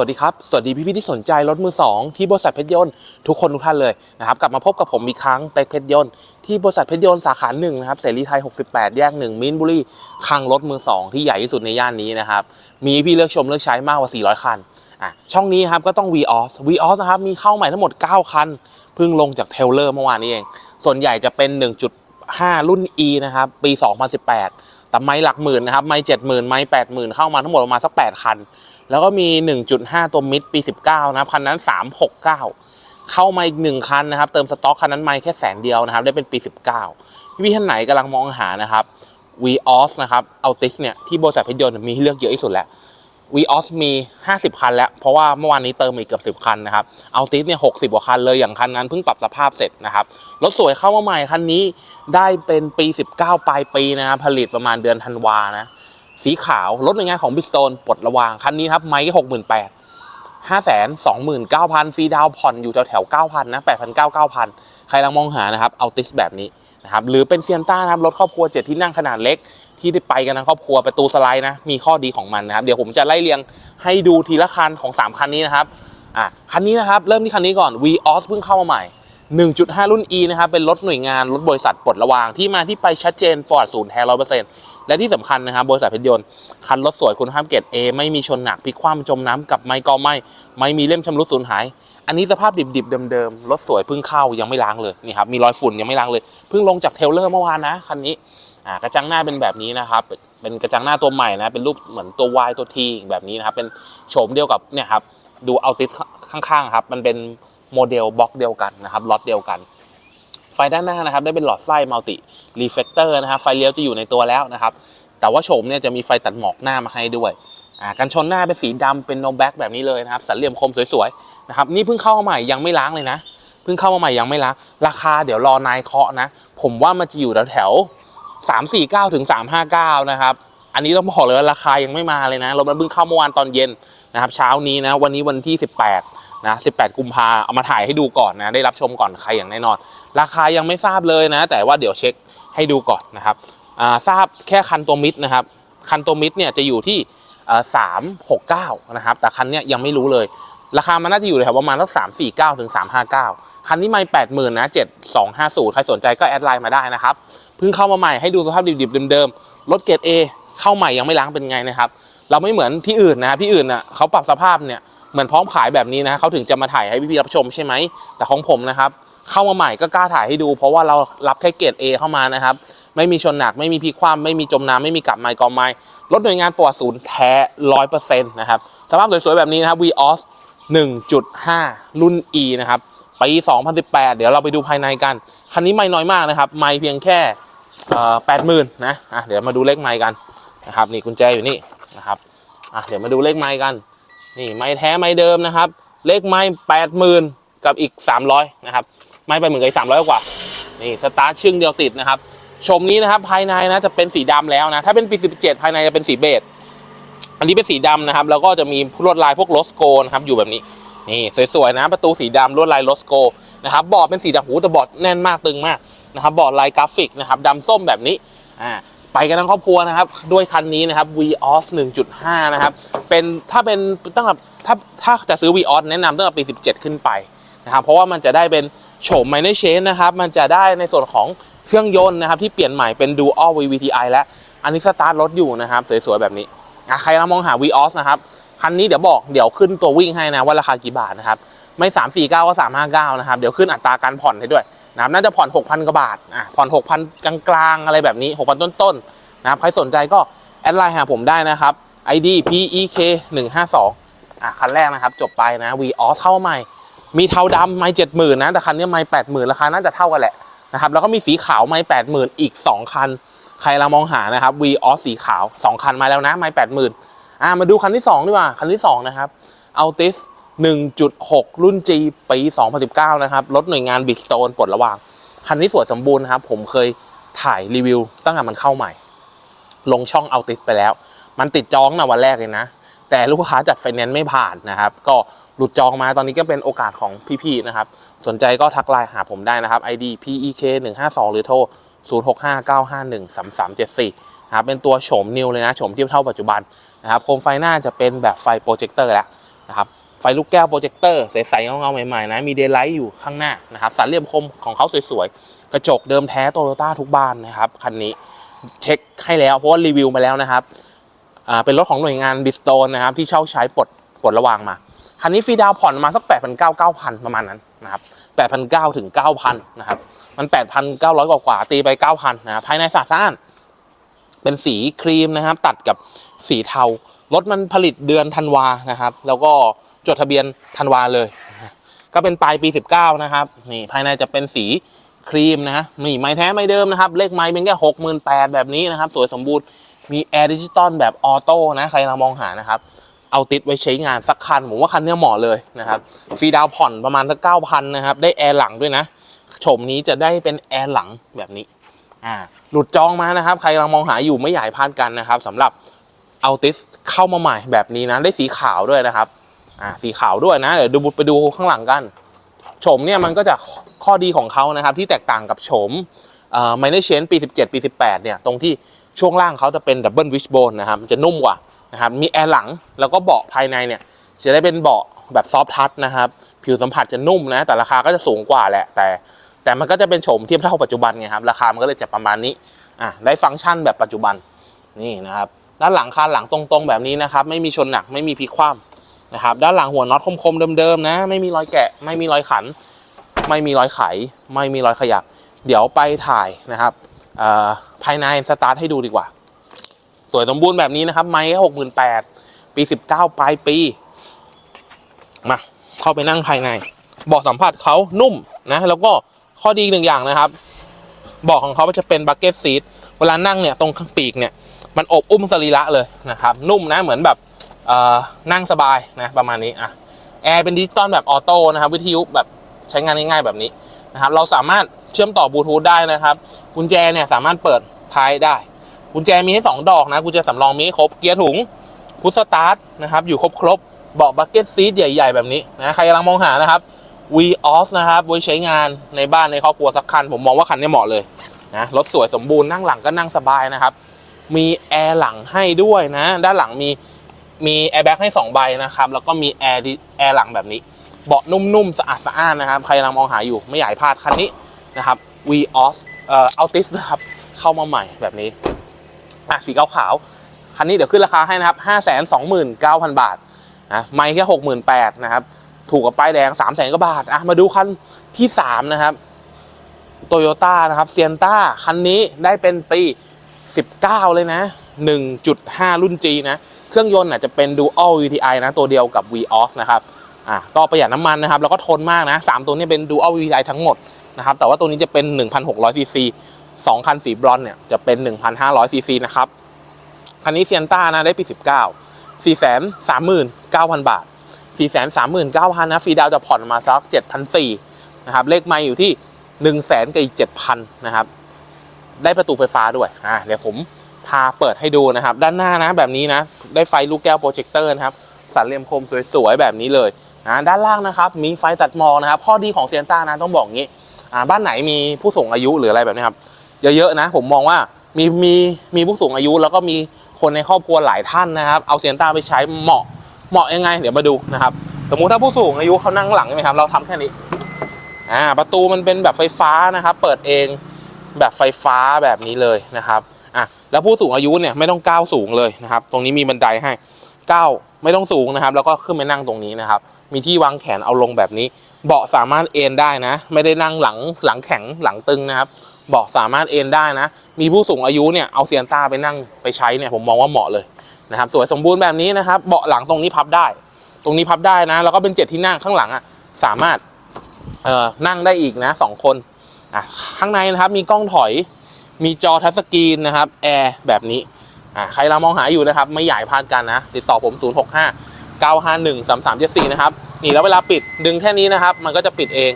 วัสดีครับ สวัสดีพี่ๆที่สนใจรถมือ 2 ที่บริษัทเพชรยนต์ทุกคนทุกท่านเลยนะครับ กลับมาพบกับผมอีกครั้งเต็กเพชรยนต์ที่บริษัทเพชรยนต์สาขาหนึ่งนะครับเสรีไทย 68 แยกหนึ่งมินบุรีคลังรถมือ 2 ที่ใหญ่ที่สุดในย่านนี้นะครับ มีพี่เลือกชมเลือกใช้มากกว่า 400 คันอะช่องนี้ครับก็ต้อง VOS VOS นะครับมีเข้าใหม่ทั้งหมด 9 คันเพิ่งลงจากเทลเลอร์เมื่อวานนี้เอง ส่วนใหญ่จะเป็น 1.5 รุ่น E นะครับปี 2018แต่ไม้หลักหมื่นนะครับไม้เจ็ดหมื่นไม้แปดหมื่นเข้ามาทั้งหมดประมาณสักแปดคัน แล้วก็มี 1.5 ตัวมิดปี 19 นะครับ คันนั้น 369 เข้ามาอีกหนึ่งคันนะครับ เติมสต็อกคันนั้นไม่แค่แสนเดียวนะครับ ได้เป็นปี 19 พี่ๆท่านไหนกำลังมองหานะครับ VOS นะครับ Altis เนี่ย ที่บริษัทเพชรยนต์มีให้เลือกเยอะที่สุดแล้ว VOS มี 50 คันแล้ว เพราะว่าเมื่อวานนี้เติมอีกเกือบ10 คันนะครับ Altis เนี่ย 60 กว่าคันเลย อย่างคันนั้นเพิ่งปรับสภาพเสร็จนะครับ รถสวยเข้ามาใหม่คันนี้ได้เป็นปี 19 ปลายปีนะครับ ผลิตประมาณเดือนธันวานะ สีขาว รถในงานของบิสโตนปลดระวาง คันนี้ครับไมค์หกหมื่นแปดห้าแสนสองหมื่นเก้าพันฟรีดาวผ่อนอยู่แถวแถวเก้าพันนะแปดพันเก้าเก้าพันใครกำลังมองหานะครับเอาติสแบบนี้นะครับหรือเป็นเซียนต้านะครับรถครอบครัวเจ็ดที่นั่งขนาดเล็ก ที่ได้ไปกันทั้งครอบครัวประตูสไลด์นะมีข้อดีของมันนะครับเดี๋ยวผมจะไล่เรียงให้ดูทีละคันของ 3 คันนี้นะครับอะคันนี้นะครับเริ่มที่คันนี้ก่อน VOS เพิ่งเข้ามาใหม่ 1.5 รุ่น E นะครับ เป็นรถหน่วยงานรถบริษัทปลดระวาง ที่มาที่ไปชัดเจนปลอดศูนย์แท้ร้อยเปอร์เซ็นต์และที่สำคัญนะครับ บริษัทเพชรยนต์ คันรถสวยคุณภาพเกรด A ไม่มีชนหนักพลิกคว่ำจมน้ำกับไม้ก็ไม่ไม่มีเล่มชำรุดสูญหาย อันนี้สภาพดิบๆเดิมๆรถสวยเพิ่งเข้ายังไม่ล้างเลยนี่ครับมีรอยฝุ่นยังไม่ล้างเลยเพิ่งลงจากเทลเลอร์เมื่อวานนะคันนี้อ่ากระจังหน้าเป็นแบบนี้นะครับเป็นกระจังหน้าตัวใหม่นะเป็นรูปเหมือนตัว Y ตัว T แบบนี้นะครับเป็นโฉมเดียวกับเนี่ยครับดูเอาติสข้างๆครับมันเป็น โมเดลบล็อกเดียวกันนะครับล็อตเดียวกัน ไฟด้านหน้านะครับได้เป็นหลอดไส้มัลติรีเฟกเตอร์นะครับไฟเลี้ยวจะอยู่ในตัวแล้วนะครับ แต่ว่าโฉมเนี่ยจะมีไฟตัดหมอกหน้ามาให้ด้วยอ่ากันชนหน้าเป็นสีดำเป็นโนแบ็กแบบนี้เลยนะครับสันเหลี่ยมคมสวยๆนะครับนี่เพิ่งเข้ามาใหม่ยังไม่ล้างเลยนะเพิ่งเข้ามาใหม่ยังไม่ล้างราคาเดี๋ยวรอนายเคาะนะ ผมว่ามันจะอยู่แถวๆสามสี่เก้าถึงสามห้าเก้านะครับอันนี้ต้องบอกเลยว่าราคายังไม่มาเลยนะรถมันเพิ่งเข้าเมื่อวานตอนเย็นนะครับ เช้านี้นะวันนี้วันที่18 นะ18 กุมภาเอามาถ่ายให้ดูก่อนนะ ได้รับชมก่อนใครอย่างแน่นอน ราคายังไม่ทราบเลยนะ แต่ว่าเดี๋ยวเช็คให้ดูก่อนนะครับทราบแค่คันตัวมิดนะครับ คันตัวมิดเนี่ยจะอยู่ที่สามหกเก้านะครับ แต่คันเนี้ยยังไม่รู้เลย ราคามันน่าจะอยู่แถวประมาณสักสามสี่เก้าถึงสามห้าเก้าคันนี้ไม่แปดหมื่นนะเจ็ดสองห้าศูนย์ใครสนใจก็แอดไลน์มาได้นะครับ เพิ่งเข้ามาใหม่ให้ดูสภาพดิบๆเดิมๆ รถเกรด A เข้าใหม่ยังไม่ล้างเป็นไงนะครับ เราไม่เหมือนที่อื่นนะที่อื่นน่ะเขาปรับสภาพเนี่ย เหมือนพร้อมขายแบบนี้นะเขาถึงจะมาถ่ายให้พี่ๆรับชมใช่ไหมแต่ของผมนะครับเข้ามาใหม่ก็กล้าถ่ายให้ดู เพราะว่าเรารับแค่เกรด A เข้ามานะครับไม่มีชนหนักไม่มีพลิกคว่ำไม่มีจมน้ำไม่มีกลับไมค์กอไม้รถหน่วยงานประวัติศูนย์แท้ร้อยเปอร์เซ็นต์นะครับสภาพสวยๆแบบนี้นะครับ VOS 1.5 รุ่น E นะครับปี 2018 เดี๋ยวเราไปดูภายในกัน คันนี้ไม่น้อยมากนะครับ ไม่เพียงแค่แปดหมื่นนะอะเดี๋ยวมาดูเลขไม้กันนะครับ นี่กุญแจอยู่นี่นะครับอะเดี๋ยวมาดูเลขไม้กัน นี่ไม้แท้ไม้เดิมนะครับ เลขไม้แปดหมื่นกับอีก300นะครับ ไม้ไปหมื่นกับอีกสามร้อยกว่า นี่สตาร์ทชึ่งเดียวติดนะครับ ชมนี้นะครับภายในนะจะเป็นสีดำแล้วนะ ถ้าเป็นปี17ภายในจะเป็นสีเบจ อันนี้เป็นสีดำนะครับ แล้วก็จะมีลวดลายพวกโลสโกนะครับอยู่แบบนี้ นี่สวยๆนะประตูสีดำลวดลายโลสโกนะครับบอร์ดเป็นสีดำหูแต่บอร์ดแน่นมากตึงมากนะครับบอร์ดลายกราฟิกนะครับดำส้มแบบนี้อ่า ไปกันทั้งครอบครัวนะครับ ด้วยคันนี้นะครับ VOS 1.5 นะครับ เป็นถ้าเป็นตั้งแต่ถ้าถ้าจะซื้อ VOS แนะนำตั้งแต่ปี 17 ขึ้นไปนะครับ เพราะว่ามันจะได้เป็นโฉมไมเนอร์เชนนะครับ มันจะได้ในส่วนของเครื่องยนต์นะครับ ที่เปลี่ยนใหม่เป็น Dual VVTi แล้วอันนี้สตาร์ทรถอยู่นะครับ สวยๆ แบบนี้ใครกำลังมองหา VOS นะครับ คันนี้เดี๋ยวบอกเดี๋ยวขึ้นตัววิ่งให้นะว่าราคากี่บาทนะครับ ไม่ 3 4 9 ก็ 3 5 9 นะครับ เดี๋ยวขึ้นอัตราการผ่อนให้ด้วย นะครับน่าจะผ่อน 6,000 กว่าบาทอะผ่อน 6,000 กลางๆ อะไรแบบนี้ 6,000 ต้นๆนะครับใครสนใจก็แอดไลน์หาผมได้นะครับ ID PEK 152อะคันแรกนะครับ จบไปนะ V ออเข้าใหม่ มีเทาดำไม่เจ็ดหมื่นนะ แต่คันนี้ไม่แปดหมื่นราคาน่าจะเท่ากันแหละนะครับแล้วก็มีสีขาวไม่แปดหมื่นอีก 2 คัน ใครเรามองหานะครับ V ออสีขาว 2 คันมาแล้วนะไม่แปดหมื่นอ่ามาดูคันที่ 2 ดีกว่าคันที่ 2 นะครับ Altis 1.6 รุ่น G ปี 2019 นะครับ รถหน่วยงานบิสโตนปลดระวาง คันนี้สวยสมบูรณ์นะครับ ผมเคยถ่ายรีวิว ตั้งแต่มันเข้าใหม่ ลงช่อง Altis ไปแล้ว มันติดจองนะวันแรกเลยนะ แต่ลูกค้าจัดไฟแนนซ์ไม่ผ่านนะครับ ก็หลุดจองมาตอนนี้ก็เป็นโอกาสของพี่ๆนะครับ สนใจก็ทักไลน์หาผมได้นะครับ ID PEK 152หรือโทร 0659513374นะครับเป็นตัวโฉมนิวเลยนะโฉมเทียบเท่าปัจจุบันนะครับโคมไฟหน้าจะเป็นแบบไฟโปรเจคเตอร์แล้วนะครับ ไฟลูกแก้วโปรเจคเตอร์ใสๆเงาๆใหม่ๆนะ มีเดย์ไลท์อยู่ข้างหน้านะครับสันเหลี่ยมคมของเขาสวยๆ กระจกเดิมแท้โตโยต้าทุกบานนะครับ คันนี้เช็คให้แล้วเพราะว่ารีวิวมาแล้วนะครับอ่าเป็นรถของหน่วยงานบิสโตนนะครับที่เช่าใช้ปลดปลดระวางมา คันนี้ฟรีดาวน์ผ่อนมาสัก8 9 0 0 9,000 ประมาณนั้นนะครับ8,900ถึง9,000นะครับมัน 8,900 กว่ากว่าๆตีไป 9,000นะภายในสะอาดเป็นสีครีมนะครับ ตัดกับสีเทารถมันผลิตเดือนธันวานะครับ แล้วก็ จดทะเบียนธันวาเลย ก็เป็นปลายปี 19 นะครับ นี่ภายในจะเป็นสีครีมนะฮะนี่ไม้แท้ไม่เดิมนะครับ เลขไม้เป็นแค่68,000แบบนี้นะครับ สวยสมบูรณ์มีแอร์ดิจิตอลแบบออโต้นะใครเรามองหานะครับ เอาติดไว้ใช้งานสักคัน ผมว่าคันนี้เหมาะเลยนะครับฟรีดาวผ่อนประมาณสัก9,000นนะครับ ได้แอร์หลังด้วยนะโฉมนี้จะได้เป็นแอร์หลังแบบนี้อ่าหลุดจองมานะครับ ใครกำลังมองหาอยู่ไม่อยากให้พลาดกันนะครับสำหรับเอาติสเข้ามาใหม่แบบนี้นะได้สีขาวด้วยนะครับ อ่าสีขาวด้วยนะเดี๋ยวดูไปดูข้างหลังกันโฉมเนี่ยมันก็จะข้อดีของเขานะครับ ที่แตกต่างกับโฉมเอ่ไมเนเชนปี 17 ปี 18 เนี่ย ตรงที่ช่วงล่างเขาจะเป็นดับเบิลวิชโบนนะครับมันจะนุ่มกว่านะครับมีแอร์หลังแล้วก็เบาะภายในเนี่ยจะได้เป็นเบาะแบบซอฟทัชนะครับ ผิวสัมผัสจะนุ่มนะ แต่ราคาก็จะสูงกว่าแหละ แต่ แต่มันก็จะเป็นโฉมเทียบเท่าปัจจุบันไงครับ ราคามันก็เลยจะประมาณนี้อะได้ฟังก์ชันแบบปัจจุบันนี่นะครับด้านหลังคานหลังตรงๆแบบนี้นะครับ ไม่มีชนหนักไม่มีพลิกคว่ำ นะครับด้านหลังหัวน็อตคมๆเดิมๆนะ ไม่มีรอยแกะ ไม่มีรอยขัน ไม่มีรอยไข ไม่มีรอยขยับเดี๋ยวไปถ่ายนะครับภายในสตาร์ทให้ดูดีกว่า สวยสมบูรณ์แบบนี้นะครับ ไม้หกหมื่นแปดปีสิบเก้าปลายปี มา เข้าไปนั่งภายในเบาะสัมผัสเขานุ่มนะ แล้วก็ข้อดีอีกหนึ่งอย่างนะครับเบาะของเขาจะเป็นบักเก็ตซีทเวลานั่งเนี่ยตรงข้างปีกเนี่ยมันอบอุ้มสรีระเลยนะครับ นุ่มนะเหมือนแบบ นั่งสบายนะประมาณนี้อะแอร์เป็นดิจิตอลแบบออโต้นะครับวิทยุแบบใช้งานง่ายๆแบบนี้นะครับเราสามารถเชื่อมต่อบลูทูธได้นะครับกุญแจเนี่ยสามารถเปิดท้ายได้กุญแจมีให้สองดอกนะกุญแจสำรองมีให้ครบเกียร์ถุงพุทสตาร์ทนะครับอยู่ครบครบเบาะบักเก็ตซีทใหญ่ ๆ แบบนี้นะใครกำลังมองหานะครับ V off นะครับไว้ใช้งานในบ้านในครอบครัวสักคัน ผมมองว่าคันนี้เหมาะเลยนะรถสวยสมบูรณ์นั่งหลังก็นั่งสบายนะครับ มีแอร์หลังให้ด้วยนะ ด้านหลังมี มีแอร์แบ็กให้2ใบนะครับ แล้วก็มีแอร์ดิแอร์หลังแบบนี้ เบาะนุ่มๆ สะอาดสะอ้านนะครับ ใครกำลังมองหาอยู่ไม่อยากให้พลาดคันนี้นะครับ V off เอ่อ Altis นะครับ เข้ามาใหม่แบบนี้อะสีขาวๆคันนี้เดี๋ยวขึ้นราคาให้นะครับ529,000 บาทนะไม่แค่68,000นะครับ ถูกกับป้ายแดง3 0 0 0 0 0กว่าบาทอะมาดูคันที่3นะครับโตโยต้านะครับเซียนต้าคันนี้ได้เป็นปี 19 เลยนะ 1.5 รุ่น G นะ เครื่องยนต์อะจะเป็น Dual VTI นะตัวเดียวกับ Vios นะครับอะก็ประหยัดน้ำมันนะครับแล้วก็ทนมากนะ3ตัวนี้เป็น Dual VTI ทั้งหมดนะครับแต่ว่าตัวนี้จะเป็น 1,600 cc 2คันสีบรอนซ์เนี่ยจะเป็น 1,500 cc นะครับคันนี้เซียนต้านะได้ปี 19 439,000 บาท 439,000นะฟรีดาวจะผ่อนมาสัก7,400นะครับเลขไม่อยู่ที่ 1 0 0 0 0แสนกับอีก7,000นะครับได้ประตูไฟฟ้าด้วยอ่าเดี๋ยวผมพาเปิดให้ดูนะครับ ด้านหน้านะแบบนี้นะ ได้ไฟลูกแก้วโปรเจคเตอร์นะครับ สันเหลี่ยมคมสวยๆแบบนี้เลยนะด้านล่างนะครับ มีไฟตัดหมอกนะครับ ข้อดีของเซียนต้านะต้องบอกงี้อ่าบ้านไหนมีผู้สูงอายุหรืออะไรแบบนี้ครับเยอะๆนะ ผมมองว่ามีมีมีผู้สูงอายุแล้วก็มีคนในครอบครัวหลายท่านนะครับ เอาเซียนต้าไปใช้เหมาะเหมาะยังไง เดี๋ยวมาดูนะครับ สมมุติถ้าผู้สูงอายุเขานั่งหลังใช่ไหมครับ เราทำแค่นี้อ่าประตูมันเป็นแบบไฟฟ้านะครับ เปิดเองแบบไฟฟ้าแบบนี้เลยนะครับ อะแล้วผู้สูงอายุเนี่ยไม่ต้องก้าวสูงเลยนะครับ ตรงนี้มีบันไดให้ก้าวไม่ต้องสูงนะครับ แล้วก็ขึ้นไปนั่งตรงนี้นะครับ มีที่วางแขนเอาลงแบบนี้ เบาะสามารถเอนได้นะ ไม่ได้นั่งหลังหลังแข็งหลังตึงนะครับเบาะสามารถเอนได้นะ มีผู้สูงอายุเนี่ยเอาเซียนต้าไปนั่งไปใช้เนี่ยผมมองว่าเหมาะเลยนะครับ สวยสมบูรณ์แบบนี้นะครับ เบาะหลังตรงนี้พับได้ ตรงนี้พับได้นะ แล้วก็เป็นเจ็ดที่นั่งข้างหลังอะสามารถเอ่อนั่งได้อีกนะสองคนอะข้างในนะครับมีกล้องถอย มีจอทัชสกรีนนะครับแอร์แบบนี้อะใครเรามองหาอยู่นะครับ ไม่ใหญ่พลาดกันนะ ติดต่อผม 0 6 5 9 5 1 3 3 7 4 นะครับนี่แล้วเวลาปิดดึงแค่นี้นะครับ มันก็จะปิดเอง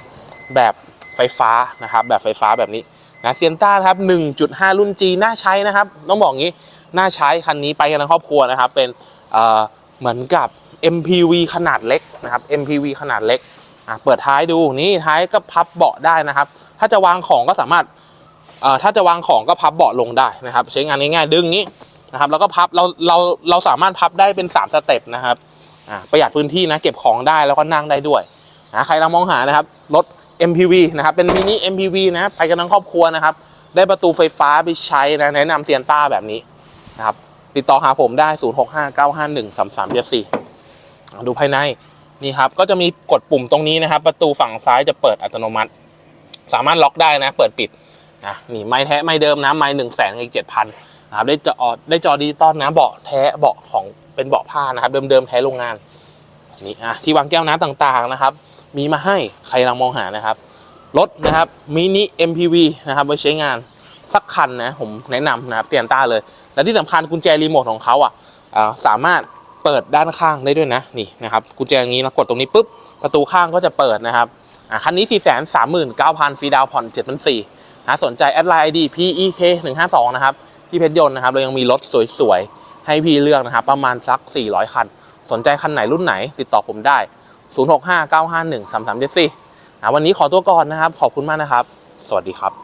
แบบไฟฟ้านะครับ แบบไฟฟ้าแบบนี้นะเซียนต้าครับ 1.5 รุ่น G น่าใช้นะครับ ต้องบอกงี้น่าใช้คันนี้ไปกันทั้งครอบครัวนะครับ เป็นเอ่อเหมือนกับ MPV ขนาดเล็กนะครับ MPV ขนาดเล็กอะเปิดท้ายดูนี่ท้ายก็พับเบาะได้นะครับ ถ้าจะวางของก็สามารถ ถ้าจะวางของก็พับเบาะลงได้นะครับ ใช้งานง่ายๆดึงงี้นะครับ แล้วก็พับเราเราเราสามารถพับได้เป็น 3 สเต็ปนะครับประหยัดพื้นที่นะเก็บของได้แล้วก็นั่งได้ด้วยนะใครกำลังมองหานะครับรถ MPV นะครับเป็นมินิ MPV นะไปกันทั้งครอบครัวนะครับ ได้ประตูไฟฟ้าไปใช้นะแนะนำเซียนต้าแบบนี้นะครับติดต่อหาผมได้ 0659513374 ดูภายในนี่ครับก็จะมีกดปุ่มตรงนี้นะครับ ประตูฝั่งซ้ายจะเปิดอัตโนมัติ สามารถล็อกได้นะ เปิดปิด นะนี่ไม้แท้ไม้เดิมนะไม้หนึ่งแสนอีกเจ็ดพันนะครับได้จอได้จอดิจิตอลนะเบาะแท้เบาะของเป็นเบาะผ้านะครับ เดิมๆแท้โรงงานนี่อะที่วางแก้วน้ำต่างๆนะครับ มีมาให้ใครกำลังมองหานะครับรถนะครับมินิ MPV นะครับไว้ใช้งานสักคันนะผมแนะนำนะครับเตียนต้าเลย และที่สำคัญกุญแจรีโมทของเขาอะสามารถเปิดด้านข้างได้ด้วยนะนี่นะครับกุญแจอย่างนี้นะกดตรงนี้ปุ๊บประตูข้างก็จะเปิดนะครับอ่าคันนี้ 4 3 9 0 0 0ฟรีดาวผ่อน7 4 0 0 นะสนใจแอดไลน์ ID PEK 1 5 2นะครับที่เพชรยนต์นะครับเรายังมีรถสวยๆ ให้พี่เลือกนะครับ ประมาณสัก 400 คัน สนใจคันไหนรุ่นไหน ติดต่อผมได้ 0659513374นะวันนี้ขอตัวก่อนนะครับ ขอบคุณมากนะครับ สวัสดีครับ